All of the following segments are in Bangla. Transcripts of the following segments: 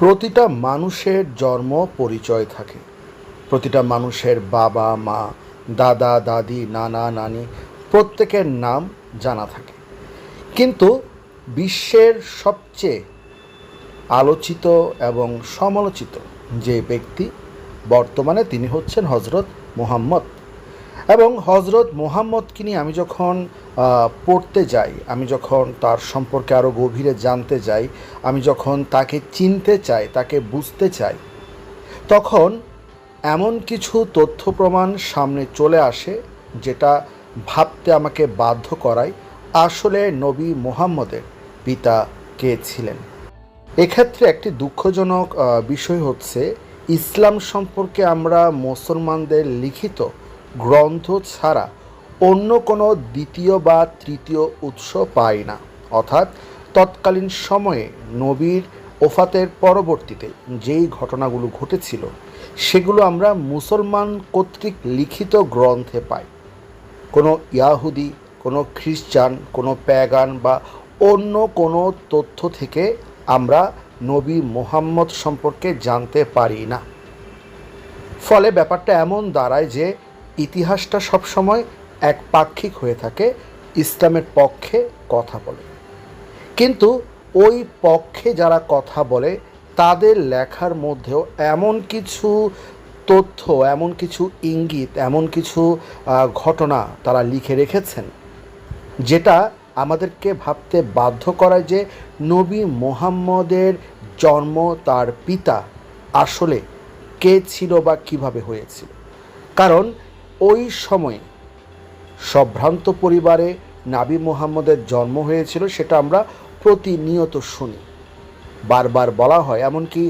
প্রতিটা মানুষের জন্ম পরিচয় থাকে। প্রতিটা মানুষের বাবা, মা, দাদা, দাদি, নানা, নানি, প্রত্যেকের নাম জানা থাকে। কিন্তু বিশ্বের সবচেয়ে আলোচিত এবং সমালোচিত যে ব্যক্তি বর্তমানে তিনি হচ্ছেন হজরত মোহাম্মদ। এবং হজরত মোহাম্মদকে নিয়ে আমি যখন পড়তে যাই, আমি যখন তার সম্পর্কে আরও গভীরে জানতে যাই, আমি যখন তাকে চিনতে চাই, তাকে বুঝতে চাই, তখন এমন কিছু তথ্য প্রমাণ সামনে চলে আসে যেটা ভাবতে আমাকে বাধ্য করায়, আসলে নবী মোহাম্মদের পিতা কে ছিলেন। এক্ষেত্রে একটি দুঃখজনক বিষয় হচ্ছে, ইসলাম সম্পর্কে আমরা মুসলমানদের লিখিত গ্রন্থ ছাড়া অন্য কোনো দ্বিতীয় বা তৃতীয় উৎস পাই না। অর্থাৎ তৎকালীন সময়ে নবীর ওফাতের পরবর্তীতে যেই ঘটনাগুলো ঘটেছিল, সেগুলো আমরা মুসলমান কর্তৃক লিখিত গ্রন্থে পাই। কোনো ইয়াহুদি, কোনো খ্রিস্টান, কোনো প্যাগান বা অন্য কোনো তথ্য থেকে আমরা নবী মোহাম্মদ সম্পর্কে জানতে পারি না। ফলে ব্যাপারটা এমন দাঁড়ায় যে ইতিহাসটা সবসময় এক পাক্ষিক হয়ে থাকে, ইসলামের পক্ষে কথা বলে। কিন্তু ওই পক্ষে যারা কথা বলে, তাদের লেখার মধ্যেও এমন কিছু তথ্য, এমন কিছু ইঙ্গিত, এমন কিছু ঘটনা তারা লিখে রেখেছেন, যেটা আমাদেরকে ভাবতে বাধ্য করায় যে নবী মোহাম্মদের জন্ম তার পিতা আসলে কে ছিল বা কীভাবে হয়েছিল। কারণ ওই সময়ে সম্ভ্রান্ত পরিবারে নাবি মোহাম্মদের জন্ম হয়েছিল সেটা আমরা প্রতিনিয়ত শুনি। বারবার বলা হয়, এমনকি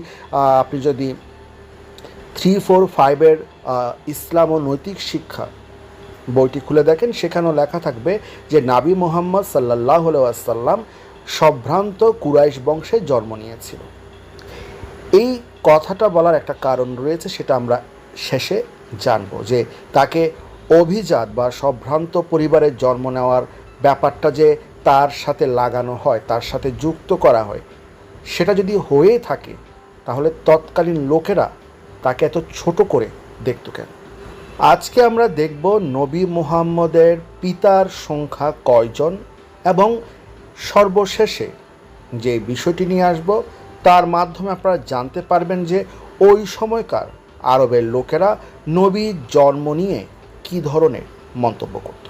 আপনি যদি থ্রি ফোর ফাইভের ইসলাম ও নৈতিক শিক্ষা বইটি খুলে দেখেন, সেখানেও লেখা থাকবে যে নাবি মোহাম্মদ সাল্লাহ আসাল্লাম সম্ভ্রান্ত কুরাইশ বংশে জন্ম নিয়েছিল। এই কথাটা বলার একটা কারণ রয়েছে, সেটা আমরা শেষে জানব যে তাকে অভিজাত বা সম্ভ্রান্ত পরিবারের জন্ম নেওয়ার ব্যাপারটা যে তার সাথে লাগানো হয়, তার সাথে যুক্ত করা হয়, সেটা যদি হয়ে থাকে, তাহলে তৎকালীন লোকেরা তাকে এত ছোট করে দেখত কেন? আজকে আমরা দেখব নবী মুহাম্মদের পিতার সংখ্যা কয়জন এবং সর্বশেষে যে বিষয়টি নিয়ে আসব, তার মাধ্যমে আপনারা জানতে পারবেন যে ওই সময়কার আরবের লোকেরা নবীর জন্ম নিয়ে কী ধরনের মন্তব্য করত?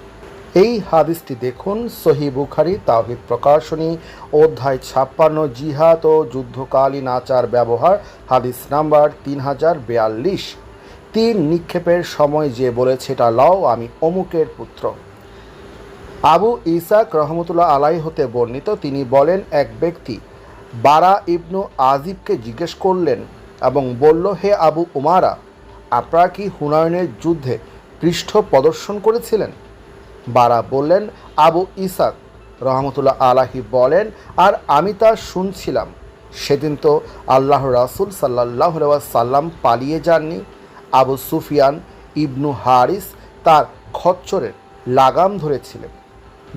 এই হাদিসটি দেখুন সহি বুখারি তাহিদ প্রকাশনী, অধ্যায় ছাপ্পান্ন, জিহাদ ও যুদ্ধকালীন আচার ব্যবহার, হাদিস নাম্বার তিন হাজার বেয়াল্লিশ। তিন নিক্ষেপের সময় যে বলেছে এটা লও, আমি অমুকের পুত্র। আবু ইসাক রহমতুল্লাহ আলাই হতে বর্ণিত, তিনি বলেন, এক ব্যক্তি বারা ইবনু আজিবকে জিজ্ঞেস করলেন এবং বলল, হে আবু উমারা, আপনারা কি হুনায়নের যুদ্ধে পৃষ্ঠ প্রদর্শন করেছিলেন? বারা বললেন, আবু ইসাক রহমতুল্লাহ আলাহি বলেন, আর আমি তা শুনছিলাম। সেদিন তো আল্লাহ রাসুল সাল্লাহ সাল্লাম পালিয়ে যাননি। আবু সুফিয়ান ইবনু হারিস তার খচ্চরের লাগাম ধরেছিলেন,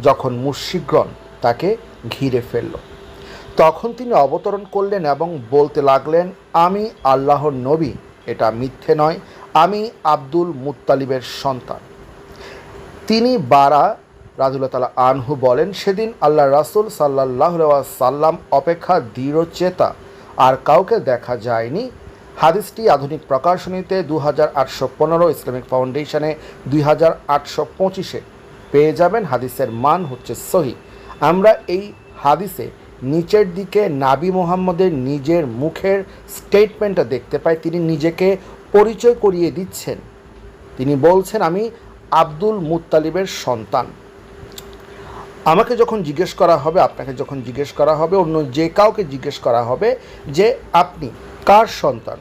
যখন মুশিকগণ তাকে ঘিরে ফেলল। তখন তিনি অবতরণ করলেন এবং বলতে লাগলেন, আমি আল্লাহর নবী, এটা মিথ্যে নয়। আমি আব্দুল মুত্তালিবের সন্তান। তিনি বারা রাজুল্লাহ তালা আনহু বলেন, সেদিন আল্লাহ রাসুল সাল্লাহ সাল্লাম অপেক্ষা দৃঢ় চেতা, আর কাউকে দেখা যায়নি। হাদিসটি আধুনিক প্রকাশনীতে দু হাজার আটশো পনেরো, ইসলামিক ফাউন্ডেশনে দুই হাজার আটশো পঁচিশে পেয়ে যাবেন। হাদিসের মান হচ্ছে সহি। আমরা এই হাদিসে নিচের দিকে নাবি মোহাম্মদের নিজের মুখের স্টেটমেন্টটা দেখতে পাই তিনি নিজেকে পরিচয় করিয়ে দিচ্ছেন। তিনি বলছেন, আমি আব্দুল মুত্তালিবের সন্তান। আমাকে যখন জিজ্ঞেস করা হবে, আপনাকে যখন জিজ্ঞেস করা হবে, অন্য যে কাউকে জিজ্ঞেস করা হবে যে, আপনি কার সন্তান?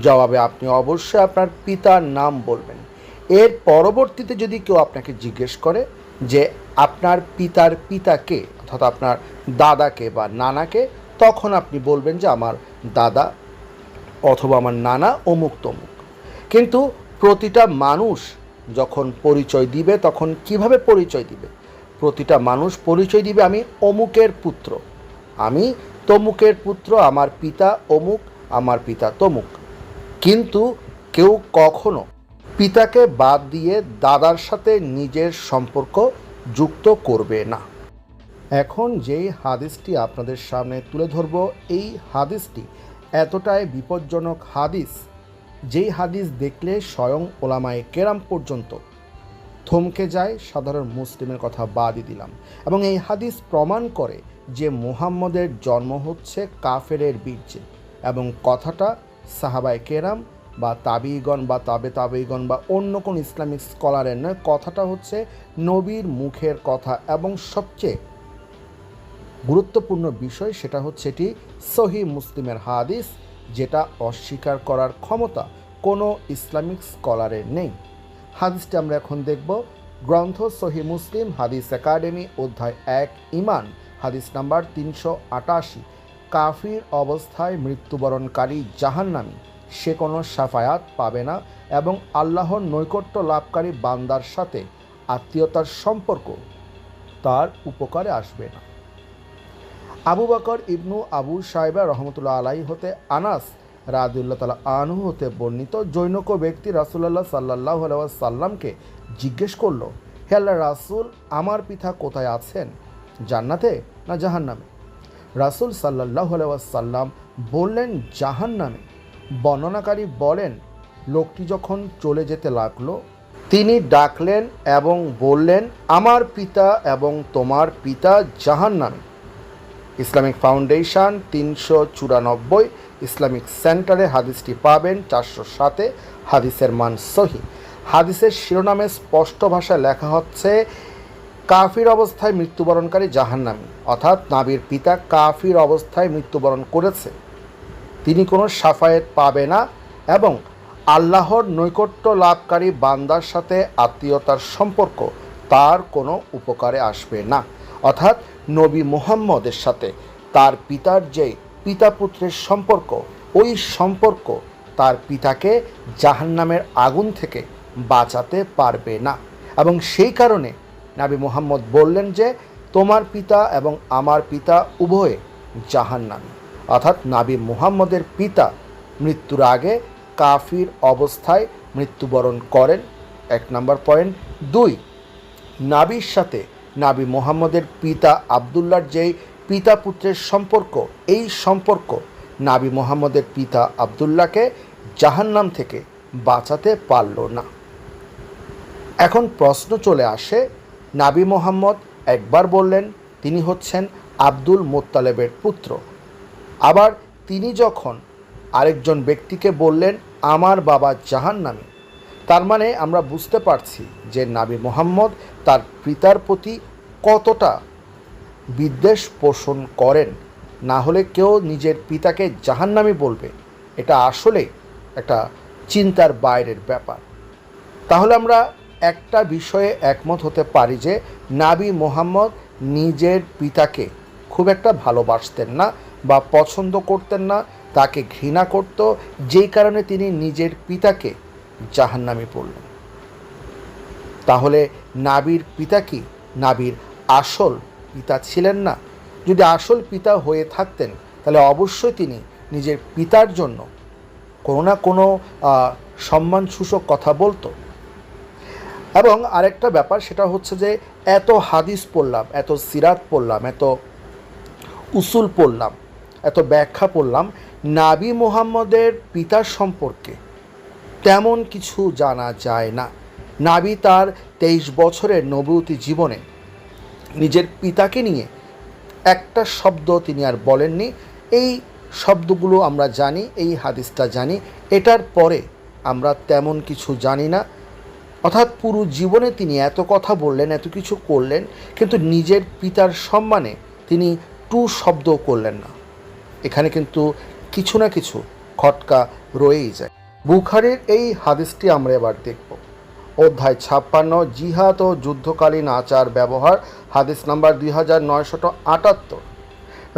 জবাবে আপনি অবশ্যই আপনার পিতার নাম বলবেন। এর পরবর্তীতে যদি কেউ আপনাকে জিজ্ঞেস করে যে আপনার পিতার পিতাকে অর্থাৎ আপনার দাদাকে বা নানাকে, তখন আপনি বলবেন যে আমার দাদা অথবা আমার নানা অমুক তমুক। কিন্তু প্রতিটা মানুষ যখন পরিচয় দিবে, তখন কীভাবে পরিচয় দিবে? প্রতিটা মানুষ পরিচয় দিবে, আমি অমুকের পুত্র। আমি তমুকের পুত্র, আমার পিতা অমুক, আমার পিতা তমুক। কিন্তু কেউ কখনো পিতাকে বাদ দিয়ে দাদার সাথে নিজের সম্পর্ক যুক্ত করবে না। এখন যেই হাদিসটি আপনাদের সামনে তুলে ধরব, এই হাদিসটি এতটাই বিপজ্জনক হাদিস, যেই হাদিস দেখলে স্বয়ং ওলামায়ে কেরাম পর্যন্ত থমকে যায়, সাধারণ মুসলিমের কথা বাদই দিলাম। এবং এই হাদিস প্রমাণ করে যে মুহাম্মদের জন্ম হচ্ছে কাফেরের বীর্যে। এবং কথাটা সাহাবায় কেরাম বা তাবিগণ বা তাবে তাবিগণ বা অন্য কোন ইসলামিক স্কলারের নয়, কথাটা হচ্ছে নবীর মুখের কথা। এবং সবচেয়ে গুরুত্বপূর্ণ বিষয় সেটা হচ্ছে এটি সহি মুসলিমের হাদিস, যেটা অস্বীকার করার ক্ষমতা কোনো ইসলামিক স্কলারের নেই। হাদিসটি আমরা এখন দেখব। গ্রন্থ সহি মুসলিম, হাদিস একাডেমি, অধ্যায় এক, ইমান, হাদিস নাম্বার তিনশো আটাশি। কাফির অবস্থায় মৃত্যুবরণকারী জাহান্নামী। সে কোনো সাফায়াত পাবে না এবং আল্লাহর নৈকট্য লাভকারী বান্দার সাথে আত্মীয়তার সম্পর্ক তার উপকারে আসবে না। আবু বকর ইবনু আবু সাহেবা রহমতুল্লাহ আলাই হতে আনাস রাদিউল্লাহ তালা আনহু হতে বর্ণিত জৈনক ব্যক্তি রাসুল্লাহ সাল্লাহ সাল্লামকে জিজ্ঞেস করল, হে আল্লাহ রাসুল, আমার পিতা কোথায় আছেন? জান্নাতে না জাহান্নামে? রাসুল সাল্লাহ সাল্লাম বললেন, জাহান্নামে। বর্ণনাকারী বলেন, লোকটি যখন চলে যেতে লাগল, তিনি ডাকলেন এবং বললেন, আমার পিতা এবং তোমার পিতা জাহান্নামে। ইসলামিক ফাউন্ডেশন তিনশো চুরানব্বই ইসলামিক সেন্টারে হাদিসটি পাবেন, চারশো সাতে। হাদিসের মান সহি। হাদিসের শিরোনামে স্পষ্ট ভাষায় লেখা হচ্ছে, কাফির অবস্থায় মৃত্যুবরণকারী জাহান্নামী। অর্থাৎ নাবির পিতা কাফির অবস্থায় মৃত্যুবরণ করেছে। তিনি কোনো সাফায়েত পাবে না এবং আল্লাহর নৈকট্য লাভকারী বান্দার সাথে আত্মীয়তার সম্পর্ক তার কোনো উপকারে আসবে না। অর্থাৎ নবী মুহাম্মদের সাথে তার পিতার যে পিতা পুত্রের সম্পর্ক, ওই সম্পর্ক তার পিতাকে জাহান্নামের আগুন থেকে বাঁচাতে পারবে না। এবং সেই কারণে নাবী মুহাম্মদ বললেন যে, তোমার পিতা এবং আমার পিতা উভয়ে জাহান্নামী। অর্থাৎ নাবি মুহাম্মদের পিতা মৃত্যুর আগে কাফির অবস্থায় মৃত্যুবরণ করেন। এক নম্বর পয়েন্ট। দুই, নাবির সাথে নাবি মোহাম্মদের পিতা আবদুল্লার যেই পিতা পুত্রের সম্পর্ক, এই সম্পর্ক নাবি মোহাম্মদের পিতা আবদুল্লাহকে জাহান্নাম থেকে বাঁচাতে পারল না। এখন প্রশ্ন চলে আসে, নাবি মোহাম্মদ একবার বললেন, তিনি হচ্ছেন আব্দুল মোত্তালেবের পুত্র। আবার তিনি যখন আরেকজন ব্যক্তিকে বললেন, আমার বাবা জাহান্নামী, তার মানে আমরা বুঝতে পারছি যে নাবি মোহাম্মদ তার পিতার প্রতি কতটা বিদ্বেষ পোষণ করেন। না হলে কেউ নিজের পিতাকে জাহান্নামি বলবে। এটা আসলে একটা চিন্তার বাইরের ব্যাপার। তাহলে আমরা একটা বিষয়ে একমত হতে পারি যে, নাবি মোহাম্মদ নিজের পিতাকে খুব একটা ভালোবাসতেন না বা পছন্দ করতেন না, তাকে ঘৃণা করত, যেই কারণে তিনি নিজের পিতাকে জাহান্নামি পড়লেন। তাহলে নাবির পিতা কি? নাবির আসল পিতা ছিলেন না। যদি আসল পিতা হয়ে থাকতেন, তাহলে অবশ্যই তিনি নিজের পিতার জন্য কোনো না কোনো সম্মান সূচক কথা বলতো। এবং আরেকটা ব্যাপার, সেটা হচ্ছে যে এত হাদিস পড়লাম, এত সিরাত পড়লাম, এত উসুল পড়লাম এত ব্যাখ্যা পড়লাম। নাবি মোহাম্মদের পিতার সম্পর্কে তেমন কিছু জানা যায় না। নাবি তার তেইশ বছরের নবতী জীবনে নিজের পিতাকে নিয়ে একটা শব্দ তিনি আর বলেননি। এই শব্দগুলো আমরা জানি, এই হাদিসটা জানি। এটার পরে আমরা তেমন কিছু জানি না। অর্থাৎ পুরো জীবনে তিনি এত কথা বললেন, এত কিছু করলেন, কিন্তু নিজের পিতার সম্মানে তিনি টু শব্দ করলেন না। এখানে কিন্তু কিছু না কিছু খটকা রয়েই যায়। বুখারের এই হাদিসটি আমরা এবার দেখব। অধ্যায় ছাপ্পান্ন, জিহাদ ও যুদ্ধকালীন আচার ব্যবহার, হাদিস নাম্বার দুই হাজার নয়শত আটাত্তর।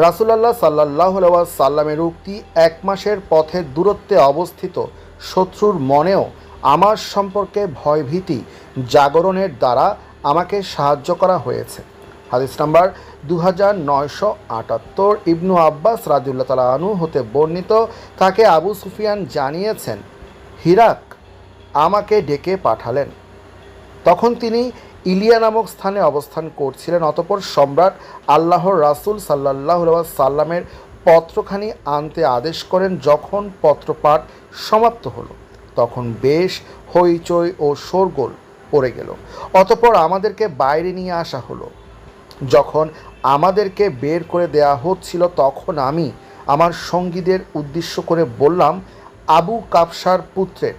রাসুলাল্লাহ সাল্লাহ সাল্লামের উক্তি এক মাসের পথের দূরত্বে অবস্থিত শত্রুর মনেও আমার সম্পর্কে ভয়ভীতি জাগরণের দ্বারা আমাকে সাহায্য করা হয়েছে। হাদিস নাম্বার দু হাজার নয়শো আটাত্তর। ইবনু আব্বাস রাজিউল্লাহ তালা আনু হতে বর্ণিত, তাকে আবু সুফিয়ান জানিয়েছেন, হিরাক আমাকে ডেকে পাঠালেন। তখন তিনি ইলিয়া নামক স্থানে অবস্থান করছিলেন, অতপর সম্রাট আল্লাহর রাসুল সাল্লাহ সাল্লামের পত্রখানি আনতে আদেশ করেন, যখন পত্রপাঠ সমাপ্ত হলো। তখন বেশ হইচই ও শোরগোল পড়ে গেল। অতপর আমাদেরকে বাইরে নিয়ে আসা হলো। যখন আমাদেরকে বের করে দেয়া হচ্ছিল, তখন আমি আমার সঙ্গীদের উদ্দেশ্য করে বললাম, আবু কাপসার পুত্রের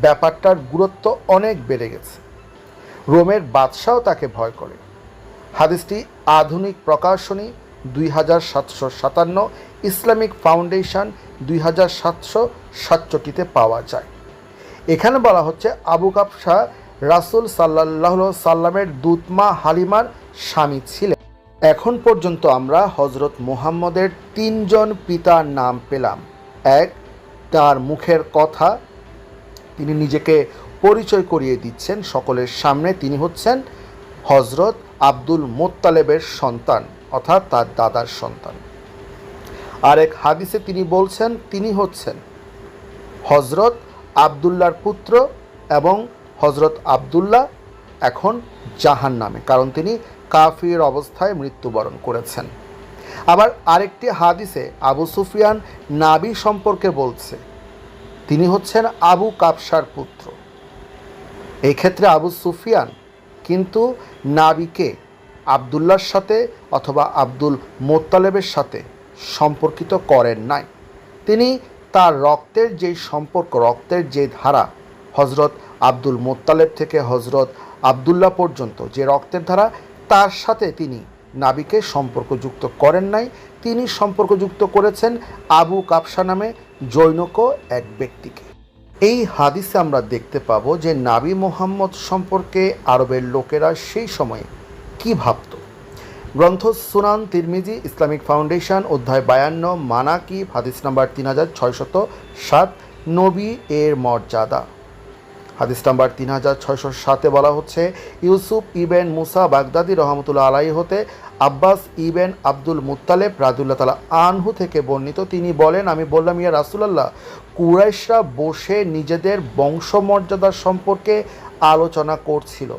ব্যাপারটার গুরুত্ব অনেক বেড়ে গেছে। রোমের বাদশাও তাকে ভয় করে। হাদিসটি আধুনিক প্রকাশনী দুই হাজার সাতশো সাতান্ন, ইসলামিক ফাউন্ডেশন দুই হাজার সাতশো সাতষট্টিতে পাওয়া যায়। এখানে বলা হচ্ছে, আবু কাপসা রাসুল সাল্লাহ সাল্লামের দুতমা হালিমার স্বামী ছিলেন। এখন পর্যন্ত আমরা হজরত মুহাম্মদের তিনজন পিতার নাম পেলাম। এক, তার মুখের কথা। তিনি নিজেকে পরিচয় করিয়ে দিচ্ছেন সকলের সামনে। তিনি হচ্ছেন হজরত আব্দুল মোত্তালেবের সন্তান, অর্থাৎ তার দাদার সন্তান। আরেক হাদিসে তিনি বলছেন, তিনি হচ্ছেন হজরত আবদুল্লার পুত্র এবং হজরত আবদুল্লাহ এখন জাহান নামে কারণ তিনি কাফির অবস্থায় মৃত্যুবরণ করেছেন। আবার আরেকটি হাদিসে আবু সুফিয়ান নাবি সম্পর্কে বলছে, তিনি হচ্ছেন আবু কাপসার পুত্র। এই ক্ষেত্রে আবু সুফিয়ান কিন্তু নাবিকে আবদুল্লার সাথে অথবা আব্দুল মোত্তালেবের সাথে সম্পর্কিত করেন নাই। তিনি তার রক্তের যেই সম্পর্ক, রক্তের যে ধারা হজরত আব্দুল মোত্তালেব থেকে হজরত আবদুল্লাহ পর্যন্ত যে রক্তের ধারা তার সাথে তিনি নাবিকে সম্পর্কযুক্ত করেন নাই। তিনি সম্পর্কযুক্ত করেছেন আবু কাপসা নামে জৈনক এক ব্যক্তিকে। এই হাদিসে আমরা দেখতে পাবো যে নাবি মোহাম্মদ সম্পর্কে আরবের লোকেরা সেই সময়ে কি ভাবত। গ্রন্থ সুনান তিরমিজি, ইসলামিক ফাউন্ডেশন, অধ্যায় বায়ান্ন মানাকি হাদিস নাম্বার তিন হাজার ছয়শত সাত, নবী এর মর্যাদা। হাদিস নাম্বার তিন হাজার ছয়শো সাতে বলা হচ্ছে, ইউসুফ ইবেন মুসা বাগদাদি রহমতুল্লাহ আলাই হতে আব্বাস ইবেন আব্দুল মুত্তালেব রাজুল্লাহ তালা আনহু থেকে বর্ণিত। তিনি বলেন, আমি বললাম, ইয়া রাসুলাল্লাহ, কুরাইশরা বসে নিজেদের বংশমর্যাদা সম্পর্কে আলোচনা করছিল।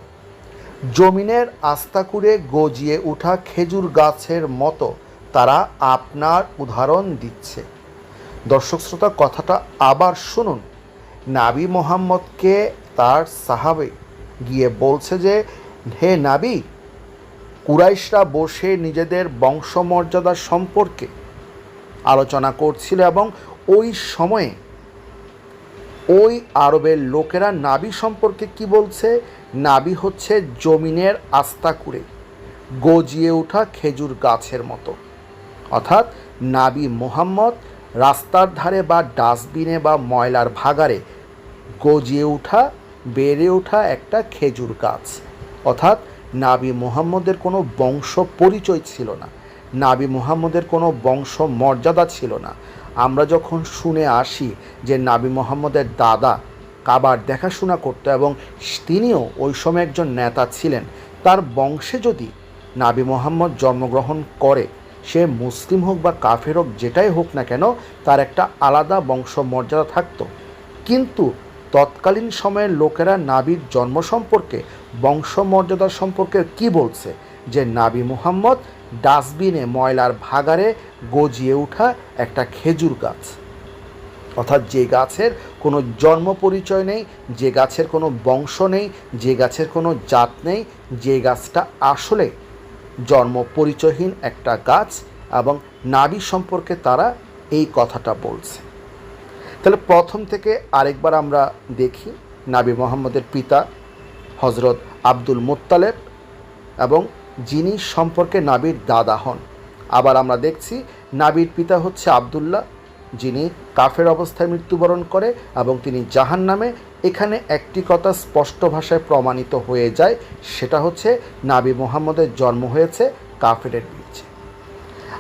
জমিনের আস্তাকুরে গজিয়ে ওঠা খেজুর গাছের মতো তারা আপনার উদাহরণ দিচ্ছে। দর্শক শ্রোতা, কথাটা আবার শুনুন। নাবি মোহাম্মদকে তার সাহাবে গিয়ে বলছে যে, হে নাবি, কুরাইশরা বসে নিজেদের বংশমর্যাদা সম্পর্কে আলোচনা করছিল এবং ওই সময়ে ওই আরবের লোকেরা নাবি সম্পর্কে কি বলছে? নাবি হচ্ছে জমিনের আস্তাকুড়ে গজিয়ে ওঠা খেজুর গাছের মতো। অর্থাৎ নাবি মোহাম্মদ রাস্তার ধারে বা ডাস্টবিনে বা ময়লার ভাগারে গজিয়ে ওঠা, বেড়ে ওঠা একটা খেজুর গাছ। অর্থাৎ নাবি মোহাম্মদের কোনো বংশ পরিচয় ছিল না। নাবি মোহাম্মদের কোনো বংশ মর্যাদা ছিল না। আমরা যখন শুনে আসি যে নাবি মোহাম্মদের দাদা কাবার দেখাশোনা করতো এবং তিনিও ওই সময় একজন নেতা ছিলেন, তার বংশে যদি নাবি মোহাম্মদ জন্মগ্রহণ করে সে মুসলিম হোক বা কাফের হোক, যেটাই হোক না কেন, তার একটা আলাদা বংশ মর্যাদা থাকতো। কিন্তু তৎকালীন সময়ের লোকেরা নাবির জন্ম সম্পর্কে, বংশমর্যাদা সম্পর্কে কি বলছে? যে নাবি মুহাম্মদ ডাস্টবিনে, ময়লার ভাগারে গজিয়ে ওঠা একটা খেজুর গাছ। অর্থাৎ যে গাছের কোনো জন্ম পরিচয় নেই, যে গাছের কোনো বংশ নেই, যে গাছের কোনো জাত নেই, যে গাছটা আসলে জন্ম পরিচয়হীন একটা গাছ এবং নারী সম্পর্কে তারা এই কথাটা বলছে। তাহলে প্রথম থেকে আরেকবার আমরা দেখি নাবি মোহাম্মদের পিতা হজরত আব্দুল মোত্তালেব এবং যিনি সম্পর্কে নাবির দাদা হন। আবার আমরা দেখছি নাবির পিতা হচ্ছে আবদুল্লাহ যিনি কাফের অবস্থায় মৃত্যুবরণ করে এবং তিনি জাহান নামে এখানে একটি কথা স্পষ্ট ভাষায় প্রমাণিত হয়ে যায়, সেটা হচ্ছে নাবি মোহাম্মদের জন্ম হয়েছে কাফেরের বীজে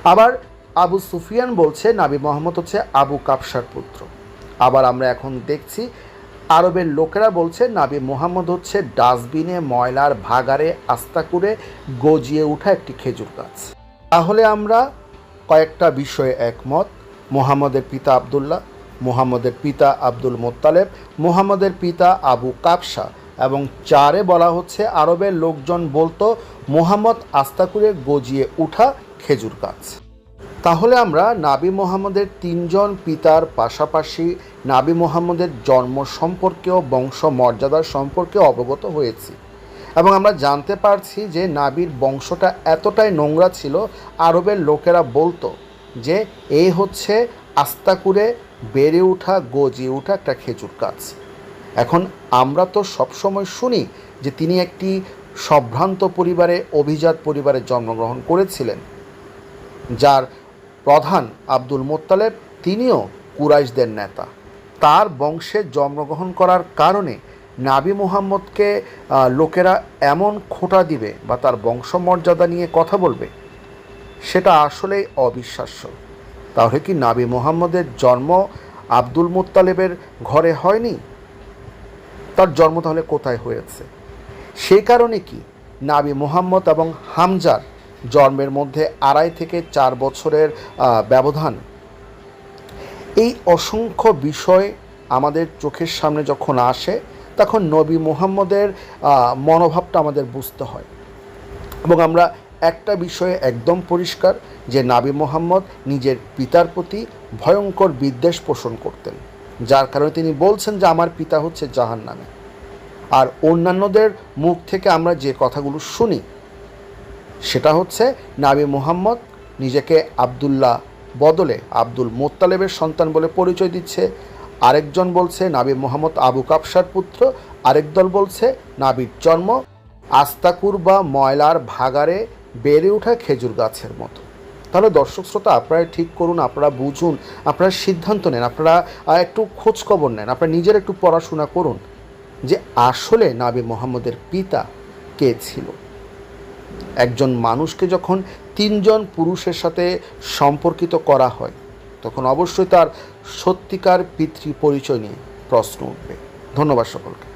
আবার আবু সুফিয়ান বলছে, নাবি মোহাম্মদ হচ্ছে আবু কাপসার পুত্র। আবার আমরা এখন দেখছি, আরবের লোকেরা বলছে, নাবি মোহাম্মদ হচ্ছে ডাস্টবিনে, ময়লার ভাগারে আস্তা করে গজিয়ে ওঠা একটি খেজুর গাছ। তাহলে আমরা কয়েকটা বিষয়ে একমত। মোহাম্মদের পিতা আবদুল্লাহ, মোহাম্মদের পিতা আব্দুল মোত্তালেব, মোহাম্মদের পিতা আবু কাবসা এবং চারে বলা হচ্ছে আরবের লোকজন বলতো, মোহাম্মদ আস্তাকুরে গজিয়ে উঠা খেজুর গাছ। তাহলে আমরা নাবি মোহাম্মদের তিনজন পিতার পাশাপাশি নাবি মোহাম্মদের জন্ম সম্পর্কেও, বংশ মর্যাদার সম্পর্কে অবগত হয়েছি। এবং আমরা জানতে পারছি যে নাবির বংশটা এতটাই নোংরা ছিল, আরবের লোকেরা বলতো যে এই হচ্ছে আস্তাকুরে বেড়ে ওঠা, গজিয়ে ওঠা একটা খেজুর গাছ। এখন আমরা তো সবসময় শুনি যে তিনি একটি সম্ভ্রান্ত পরিবারে, অভিজাত পরিবারে জন্মগ্রহণ করেছিলেন। যার প্রধান আব্দুল মোত্তালেব, তিনিও কুরাইশদের নেতা। তার বংশে জন্মগ্রহণ করার কারণে নাবি মুহাম্মদকে লোকেরা এমন খোঁটা দিবে বা তার বংশমর্যাদা নিয়ে কথা বলবে সেটা আসলেই অবিশ্বাস্য। তাহলে কি নাবি মোহাম্মদের জন্ম আব্দুল মুত্তালেবের ঘরে হয়নি? তার জন্ম তাহলে কোথায় হয়েছে? সেই কারণে কি নাবি মুহাম্মদ এবং হামজার জন্মের মধ্যে আড়াই থেকে চার বছরের ব্যবধান? এই অসংখ্য বিষয় আমাদের চোখের সামনে যখন আসে, তখন নবী মুহাম্মদের মনোভাবটা আমাদের বুঝতে হয়। এবং আমরা একটা বিষয়ে একদম পরিষ্কার যে নাবি মোহাম্মদ নিজের পিতার প্রতি ভয়ঙ্কর বিদ্বেষ পোষণ করতেন। যার কারণে তিনি বলছেন যে, আমার পিতা হচ্ছে জাহান নামে আর অন্যান্যদের মুখ থেকে আমরা যে কথাগুলো শুনি, সেটা হচ্ছে নাবি মোহাম্মদ নিজেকে আবদুল্লাহ বদলে আব্দুল মোত্তালেবের সন্তান বলে পরিচয় দিচ্ছে। আরেকজন বলছে, নাবি মোহাম্মদ আবু কাপসার পুত্র। আরেক দল বলছে, নাবির জন্ম আস্তাকুর বা ময়লার ভাগারে বেড়ে ওঠা খেজুর গাছের মতো। তাহলে দর্শক শ্রোতা, আপনারা ঠিক করুন, আপনারা বুঝুন, আপনারা সিদ্ধান্ত নেন, আপনারা একটু খোঁজ খবর নেন, আপনারা নিজের একটু পড়াশোনা করুন যে আসলে নাবি মোহাম্মদের পিতা কে ছিল। একজন মানুষকে যখন তিনজন পুরুষের সাথে সম্পর্কিত করা হয়, তখন অবশ্যই তার সত্যিকার পিতৃ পরিচয় নিয়ে প্রশ্ন উঠবে। ধন্যবাদ সকলকে।